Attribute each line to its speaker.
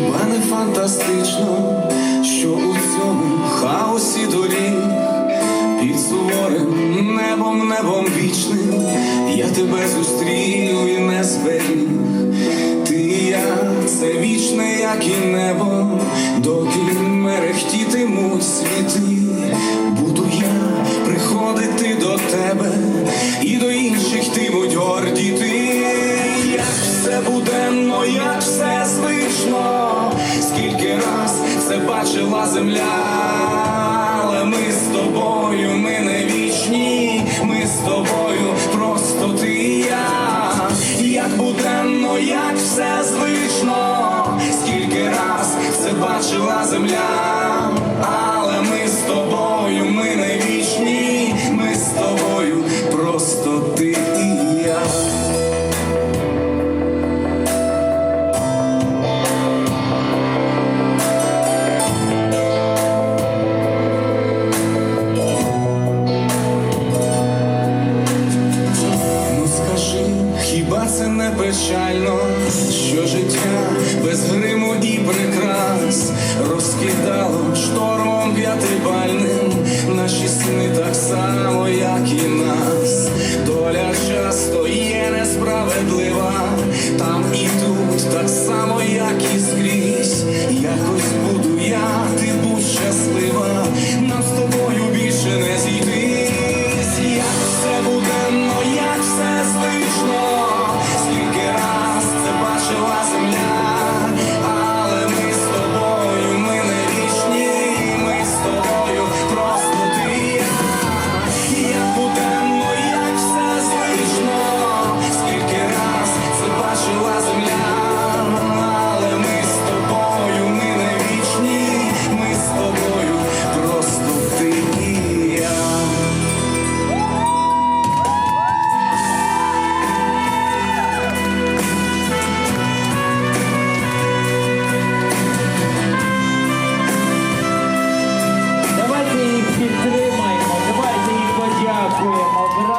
Speaker 1: Хіба фантастично, що у цьому хаосі доріг під суворим небом, небом вічним я тебе зустрію і не зберіг. Ти і я, це вічне, як і небо, доки мерехтітимуть світи, це бачила земля, але ми з тобою, ми не вічні, ми з тобою, просто ти і я, як буденно, як все звично, без гриму і прикрас розкидало штором п'ятибальним наші сни так само, як і нас. Доля часто є несправедлива, там і тут так само, як і скрізь. Якось буду я, ти будь щаслива,